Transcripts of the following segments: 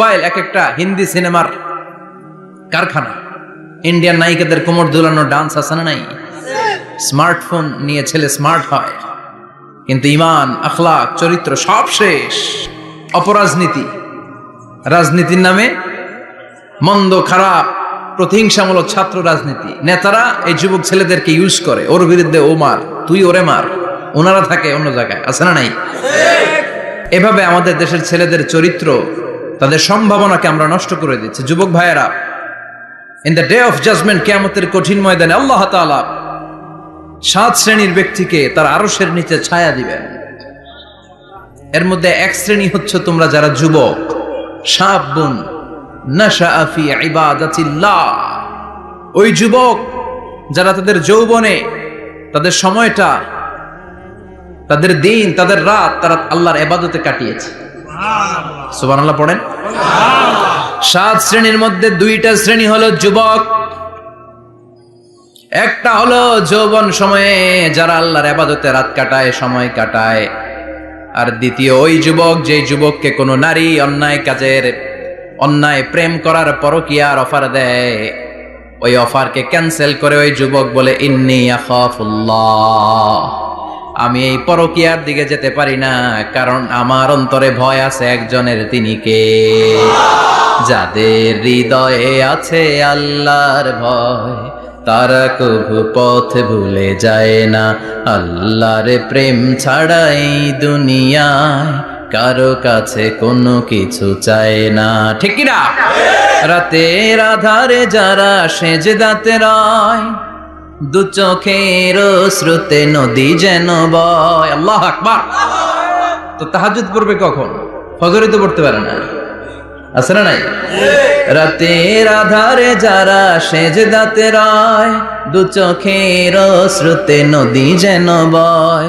Pile এক একটা হিন্দি সিনেমার কারখানা। ইন্ডিয়ান নায়িকাদের কোমর দুলানো ডান্স আছে না নাই? স্মার্টফোন নিয়ে ছেলে স্মার্ট হয়। কিন্তু ইমান আখলাক চরিত্র সব শেষ। অপরাজনীতি। রাজনীতির নামে মন্দ খারাপ প্রতিহিংসামূলক ছাত্র রাজনীতি। নেতারা এই যুবক ছেলেদেরকে ইউজ করে। ওর বিরুদ্ধে ও মার তুই ওরে মার। ওনারা থাকে অন্য জায়গায় আছে না নাই? এভাবে আমাদের দেশের ছেলেদের চরিত্র তাদের সম্ভাবনাকে আমরা নষ্ট করে দিচ্ছি। যুবক ভাইয়েরা in the day of judgement কেয়ামতের কঠিন ময়দানে আল্লাহ তাআলা সাত শ্রেণির ব্যক্তিকে তার আরশের নিচে ছায়া দিবেন। এর মধ্যে এক শ্রেণি হচ্ছে তোমরা যারা যুবক। সাবুন নাশাআ ফি ইবাদাতিল্লাহ। ওই যুবক যারা তাদের যৌবনে, তাদের সময়টা, তাদের দিন, তাদের রাত, তারা আল্লাহর এবাদতে কাটিয়েছে। সুবহানাল্লাহ। পড়েন। সাত শ্রেণির মধ্যে দুইটা শ্রেণি হলো যুবক, একটা হলো যৌবন সময়ে যারা আল্লাহর আবাদতে রাত কাটায়, সময় কাটায়। আর দ্বিতীয়, ওই যুবক যে যুবককে কোনো নারী অন্যায় কাজের, অন্যায় প্রেম করার পরকিয়ার অফার দেয়, ওই অফারকে ক্যান্সেল করে ওই যুবক বলে, ইন্নি আখাফুল্লাহ। আমি এই পরকিয়ার দিকে যেতে পারি না, কারণ আমার অন্তরে ভয় আছে একজনের তিনি কে? যাদের হৃদয়ে আছে আল্লাহর ভয়, তারা কভু পথ ভুলে যায় না। আল্লাহর প্রেম ছাড়াই দুনিয়ায় কারও কাছে কোনো কিছু চায় না। ঠিক না রাতের আধারে যারা সেজে দাঁতে রয় দু চোখের শ্রুতে নদী যেন বয়। আল্লাহ আকবার। তো তাহাজুদ পড়বে কখন? ফজরে তো পড়তে পারে না। আছে না নাই? রাতের আধারে যারা সেজ দাঁতে রয়, দু চোখের শ্রুতে নদী যেন বয়।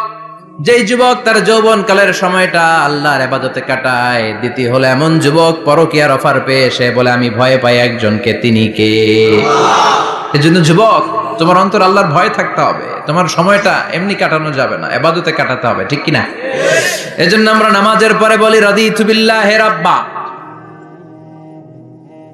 যেই যুবক তার যৌবন কালের সময়টা আল্লাহর আবাদতে কাটায় দ্বিতীয় হলো এমন যুবক পরকিয়ার অফার পেয়ে সে বলে আমি ভয়ে পাই একজনকে তিনি কে? এজন্য যুবক তোমার অন্তর আল্লাহর ভয় থাকতে হবে। তোমার সময়টা এমনি কাটানো যাবে না এবাদতে কাটাতে হবে ঠিক কিনা? এজন্য আমরা নামাজের পরে বলি রাদি তুবিল্লাহ হে রাব্বা।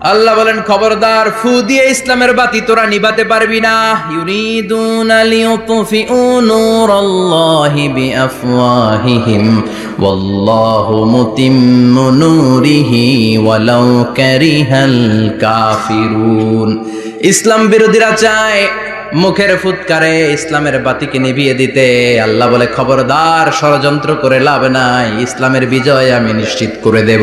আল্লাহ বলেন, খবরদার, ফু দিয়ে ইসলামের বাতি তোরা নিবাতে পারবি না। ইউরিদুনা কাফিরুন। ইসলাম বিরোধীরা চায় মুখের ফুৎকারে ইসলামের বাতিকে নিভিয়ে দিতে। আল্লাহ বলে, খবরদার, ষড়যন্ত্র করে লাভ নাই। ইসলামের বিজয় আমি নিশ্চিত করে দেব।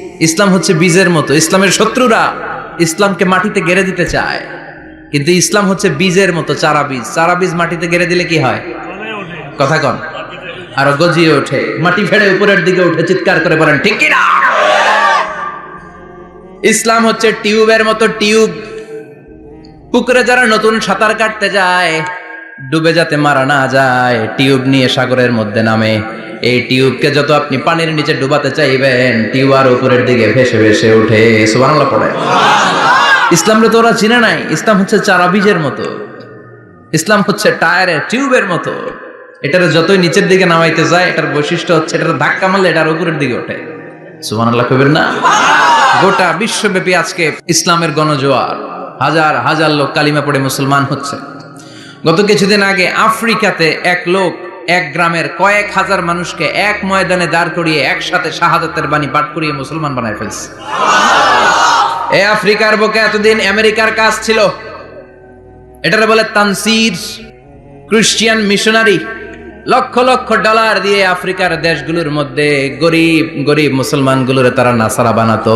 ইসলাম হচ্ছে বীজের মতো, ইসলামের শত্রুরা ইসলামকে মাটিতে গেড়ে দিতে চায়। কিন্তু ইসলাম হচ্ছে বীজের মতো, চারা বীজ। চারা বীজ মাটিতে গেড়ে দিলে কি হয়? কথা কন। আরও গজিয়ে ওঠে। মাটি ফেড়ে উপরের দিকে উঠে চিৎকার করে বলেন, ঠিক না? ইসলাম হচ্ছে টিউবের মতো টিউব। পুকুরে যারা নতুন সাঁতার কাটতে যায় ডুবে যাতে মারা না যায়, টিউব নিয়ে সাগরের মধ্যে নামে। এই টিউবকে যত আপনি পানির নিচে ডুবাতে চাইবেন, টিউব আর উপরের দিকে ভেসে ভেসে উঠে সুবহানাল্লাহ পড়ে। ইসলামরে তো ওরা চিনে নাই, ইসলাম হচ্ছে চারা বীজের মতো। ইসলাম হচ্ছে টায়ারের টিউবের মতো। এটার যতই নিচের দিকে নামাইতে যায়, এটার বৈশিষ্ট্য হচ্ছে এটার ধাক্কা মারলে এটার উপরের দিকে ওঠে। সুবহানাল্লাহ কবেন না? গোটা বিশ্বব্যাপী আজকে ইসলামের গণজোয়ার। হাজার হাজার লোক কালিমা পড়ে মুসলমান হচ্ছে। গত কিছুদিন আগে আফ্রিকাতে এক লোক এক গ্রামের কয়েক হাজার মানুষকে এক ময়দানে দাঁড় করিয়ে একসাথে শাহাদাতের বাণী পাঠ করিয়ে মুসলমান বানায় ফেলছে। এ আফ্রিকার বুকে এতদিন আমেরিকার কাজ ছিল। এটারে বলে Tansir. Christian missionary lakh lakh dollar দিয়ে আফ্রিকার দেশগুলোর মধ্যে গরিব গরিব মুসলমানগুলোর তারা নাসারা বানাতো।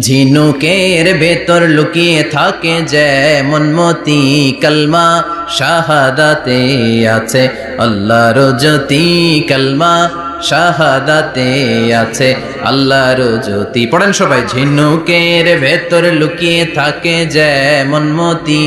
ঝিনুকের ভেতর লুকিয়ে থাকে যেমন মতি কলমা, শাহাদাতে আছে আল্লাহর জ্যোতি কলমা, শাহাদাতে আছে আল্লাহর জ্যোতি। পড়েন সবাই, ঝিনুকের ভেতর লুকিয়ে থাকে যেমন মতি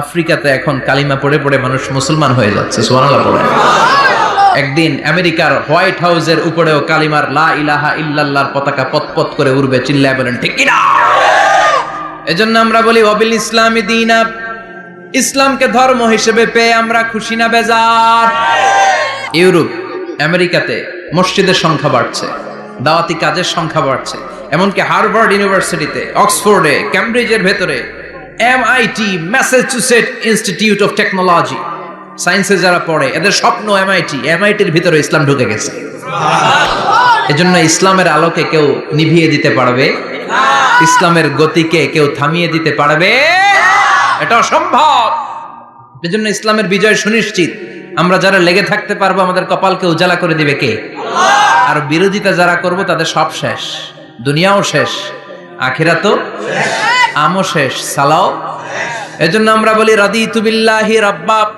আফ্রিকাতে এখন কালিমা পড়ে পড়ে মানুষ মুসলমান হয়ে যাচ্ছে পড়ে একদিন আমেরিকার হোয়াইট হাউসের উপরেও কালিমার লা ইলাহা ইল্লাল্লাহর পতাকা পতপত করে উড়বে, চিল্লায় বলেন, ঠিক কিনা? এজন্য আমরা বলি, অবিল ইসলামী দিনা, ইসলামকে ধর্ম হিসেবে পেয়ে আমরা খুশি না বেজার। ইউরোপ, আমেরিকাতে মসজিদের সংখ্যা বাড়ছে, দাওয়াতি কাজের সংখ্যা বাড়ছে, এমনকি হার্ভার্ড ইউনিভার্সিটিতে, অক্সফোর্ডে ক্যামব্রিজের ভেতরে MIT Massachusetts Institute of Technology সায়েন্সে যারা পড়ে, এদের স্বপ্ন এমআইটি এমআইটির ভিতরে ইসলাম ঢুকে গেছে। এজন্য ইসলামের আলোকে কেউ নিভিয়ে দিতে পারবে, ইসলামের গতিকে কেউ থামিয়ে দিতে পারবে। এটা অসম্ভব। এজন্য ইসলামের বিজয় সুনিশ্চিত। আমরা যারা লেগে থাকতে পারব, আমাদের কপালকে উজালা করে দিবে কে? আর বিরোধিতা যারা করব, তাদের সব শেষ। দুনিয়াও শেষ। আখিরা তো আমও শেষ, সালাও। এজন্য আমরা বলি রাদি তুবিল্লাহি রাব্বাব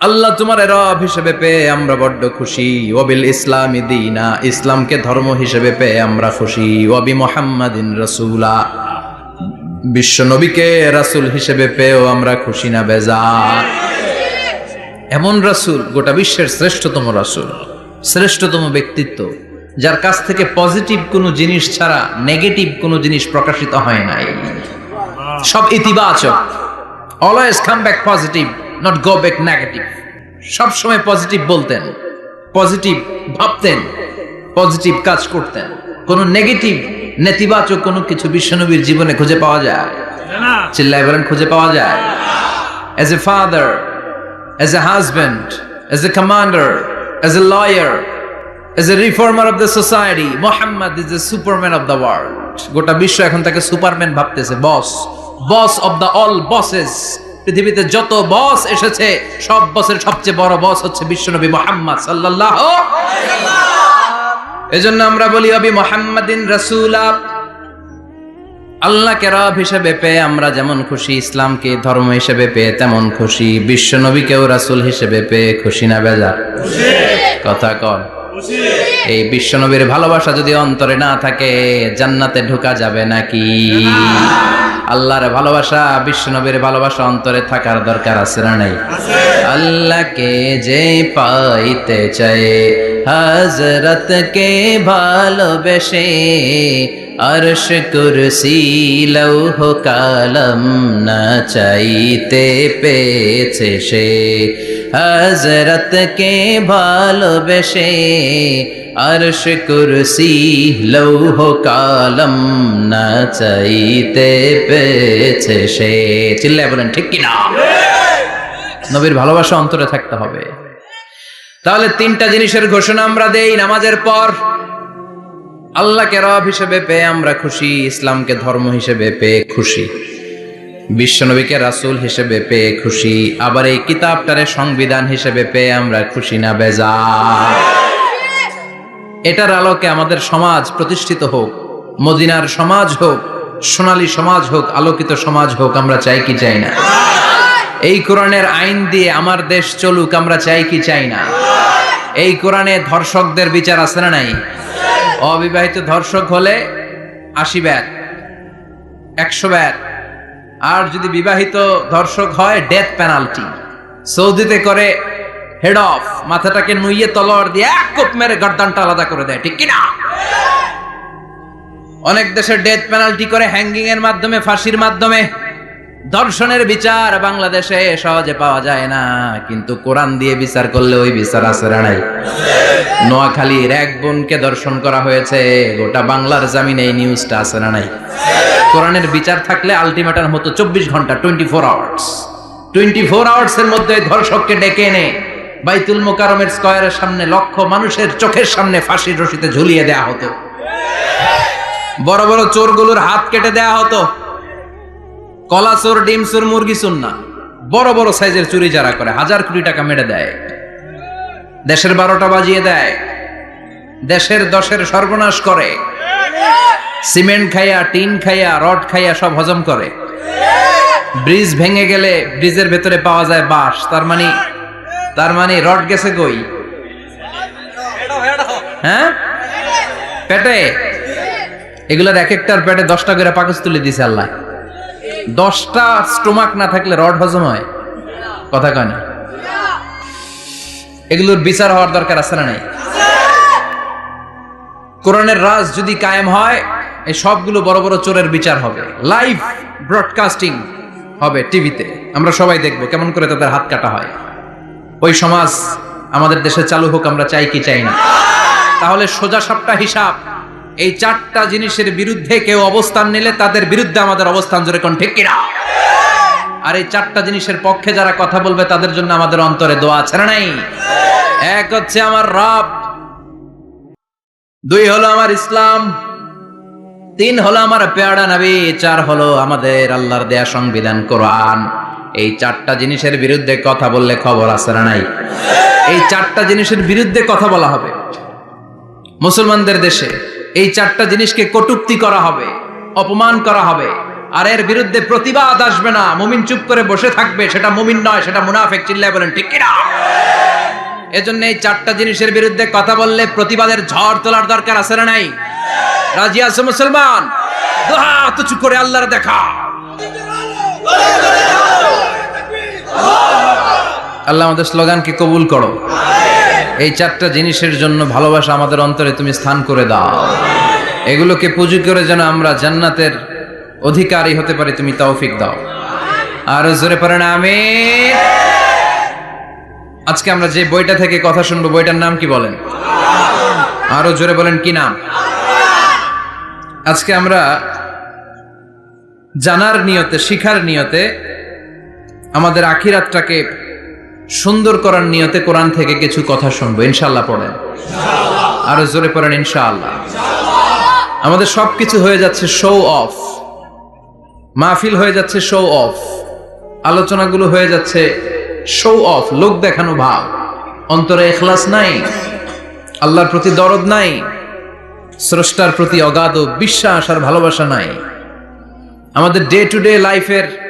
আল্লাহ তোমার রব হিসেবে পেয়ে আমরা বড্ড খুশি। ওবিল ইসলাম দিনা। ইসলামকে ধর্ম হিসেবে পেয়ে আমরা খুশি। ওবি মোহাম্মদিন রসুলা। বিশ্ব নবীকে রাসুল হিসেবে পেয়েও আমরা খুশি না, বেজার। এমন রাসুল, গোটা বিশ্বের শ্রেষ্ঠতম রাসুল, শ্রেষ্ঠতম ব্যক্তিত্ব। যার কাছ থেকে পজিটিভ কোনো জিনিস ছাড়া নেগেটিভ কোনো জিনিস প্রকাশিত হয় নাই। সব ইতিবাচক। Always come back positive not go back negative সব সময় পজিটিভ বলতেন পজিটিভ ভাবতেন পজিটিভ কাজ করতেন। কোনো নেগেটিভ নেতিবাচক কোনো কিছু বিশ্বনবীর জীবনে খুঁজে পাওয়া যায়। চিল্লায় বলেন খুঁজে পাওয়া যায়। As a father as a husband, as a commander as a lawyer, as a reformer of the society, Muhammad is the superman of the world. গোটা বিশ্ব এখন তাকে সুপারম্যান ভাবতেছে boss. Boss of the all bosses পৃথিবীতে যত বস এসেছে সব বসের সবচেয়ে বড় বস হচ্ছে বিশ্বনবী মোহাম্মদ সাল্লাল্লাহ এজন্য আমরা বলি অবি মোহাম্মদিন রাসূলা। আল্লাহকে রব হিসেবে পেয়ে আমরা যেমন খুশি ইসলামকে ধর্ম হিসেবে পেয়ে তেমন খুশি বিশ্ব নবীকেও রাসুল হিসেবে পেয়ে খুশি না বেজা? কথা কন। এই বিশ্বনবীর ভালোবাসা যদি অন্তরে না থাকে, জান্নাতে ঢোকা যাবে নাকি? আল্লাহর ভালোবাসা, বিশ্বনবীর ভালোবাসা অন্তরে থাকার দরকার আছে না নাই? আল্লাহকে যে পাইতে চায় হজরতকে ভালোবেসে আরশ কুরসি লৌহ কালম না চাইতে পেয়েছে সে। হজরতকে ভালোবেসে আরশ কুরসি লৌহ কালম না চাইতে পেয়েছে সে। চিল্লায় বলেন ঠিক কিনা? নবীর ভালোবাসা অন্তরে থাকতে হবে। তাহলে তিনটা জিনিসের ঘোষণা আমরা দেই নামাজের পর। আল্লাহকে রব হিসেবে পেয়ে আমরা খুশি, ইসলামকে ধর্ম হিসেবে পেয়ে খুশি, বিশ্বনবীকে রাসুল হিসেবে পেয়ে খুশি, আবার এই কিতাবটারে সংবিধান হিসেবে পেয়ে আমরা খুশি না বেজা এটার আলোকে আমাদের সমাজ প্রতিষ্ঠিত হোক, মদিনার সমাজ হোক, সোনালী সমাজ হোক, আলোকিত সমাজ হোক, আমরা চাই কি চাই না। এই কোরআনের আইন দিয়ে আমার দেশ চলুক, আমরা চাই কি চাই না? এই কোরআনে ধর্ষকদের বিচার আছে না নাই? অবিবাহিত ধর্ষক হলে আশি ব্যাট, একশো ব্যাট, আর যদি বিবাহিত ধর্ষক হয় ডেথ পেনাল্টি সৌদিতে করে হেড অফ মাথাটাকে নুইয়ে তলোয়ার দিয়ে এক কোপ মেরে গর্দানটা আলাদা করে দেয়, ঠিক কিনা? অনেক দেশে ডেথ পেনাল্টি করে হ্যাঙ্গিং এর মাধ্যমে, ফাঁসির মাধ্যমে। দর্শনের বিচার বাংলাদেশে সহজে পাওয়া যায় না। কিন্তু কোরআন দিয়ে বিচার করলে ওই বিচার আছে নাই? নোয়াখালীর এক বোনকে দর্শন করা হয়েছে, গোটা বাংলার জামিনে এই নিউজটা আছে না নাই? কোরআনের বিচার থাকলে আলটিমেটার মতো চব্বিশ ঘণ্টা twenty four hours twenty four hours এর মধ্যে ধর্ষককে ডেকে এনে বাইতুল মোকারমের স্কয়ারের সামনে লক্ষ মানুষের চোখের সামনে ফাঁসির রশিতে ঝুলিয়ে দেয়া হতো। বড় বড় চোরগুলোর হাত কেটে দেয়া হতো। কলা চোর, ডিম চোর, মুরগি চোর না। বড় বড় সাইজের চুরি যারা করে, হাজার কোটি টাকা মেরে দেয়। দেশের বারোটা বাজিয়ে দেয়। দেশের দশের সর্বনাশ করে। সিমেন্ট খাইয়া, টিন খাইয়া, রড খাইয়া সব হজম করে। ব্রিজ ভেঙে গেলে ব্রিজের ভেতরে পাওয়া যায় বাঁশ। তার মানে তার মানে রড গেছে কই? হ্যাঁ? পেটে? এগুলোর এক একটার পেটে দশটা করে পাকস তুলে দিছে আল্লাহ। দশটা স্টোমাক না থাকলে রড হজম হয়? কথা কয় না। এগুলোর বিচার হওয়ার দরকার আছে না নাই? কোরআনের রাজ যদি কায়েম হয়, এই সবগুলো বড় বড় চোরের বিচার হবে। লাইভ ব্রডকাস্টিং হবে টিভিতে। আমরা সবাই দেখব কেমন করে তাদের হাত কাটা হয়। ওই সমাজ আমাদের দেশে চালু হোক, আমরা চাই কি চাই না। তাহলে সোজা সাপটা হিসাব। এই চারটা জিনিসের বিরুদ্ধে কেউ অবস্থান নিলে তাদের বিরুদ্ধে আমাদের অবস্থান জোরে কোন ঠিক কিনা? আর এই চারটা জিনিসের পক্ষে যারা কথা বলবে, তাদের জন্য আমাদের অন্তরে দোয়া আছে না নাই? এক হচ্ছে আমার রব, দুই হলো আমার ইসলাম, তিন হলো আমার পেয়ারা নবী, চার হলো আমাদের আল্লাহর দেয়া সংবিধান, কোরআন। এই চারটা জিনিসের বিরুদ্ধে কথা বললে খবর আছে না নাই? এই চারটা জিনিসের বিরুদ্ধে কথা বলা হবে। মুসলমানদের দেশে এই চারটা জিনিসকে কটুক্তি করা হবে, অপমান করা হবে। আর এর বিরুদ্ধে প্রতিবাদ আসবে না। মুমিন চুপ করে বসে থাকবে, সেটা মুমিন নয়, সেটা মুনাফেক চিল্লায় বলেন, ঠিক কিনা? এজন্য এই চারটা জিনিসের বিরুদ্ধে কথা বললে প্রতিবাদের ঝড় তোলার দরকার আছে না নাই? রাজি আছে মুসলমান? করে আল্লাহর দেখা। আল্লাহ আমাদের স্লোগানকে কবুল করো। এই চারটা জিনিসের জন্য ভালোবাসা আমাদের অন্তরে তুমি স্থান করে দাও। এগুলোকে পুঁজি করে যেন আমরা জান্নাতের অধিকারী হতে পারি, তুমি তৌফিক দাও। আর জোরে পারে না আমি আজকে আমরা যে বইটা থেকে কথা শুনব, বইটার নাম কি বলেন? আরও জোরে বলেন, কি নাম? আজকে আমরা জানার নিয়তে, শিখার নিয়তে আমাদের আখিরাতটাকে সুন্দর করার নিয়তে কোরআন থেকে কিছু কথা শুনব। ইনশাল্লাহ পড়েন। আরও জোরে পড়েন, ইনশাআল্লাহ। আমাদের সবকিছু হয়ে যাচ্ছে শো অফ মাহফিল হয়ে যাচ্ছে শো অফ আলোচনাগুলো হয়ে যাচ্ছে শো অফ লোক দেখানো ভাব। অন্তরে এখলাস নাই। আল্লাহর প্রতি দরদ নাই। স্রষ্টার প্রতি অগাধ বিশ্বাস আর ভালোবাসা নাই। আমাদের ডে টু ডে লাইফের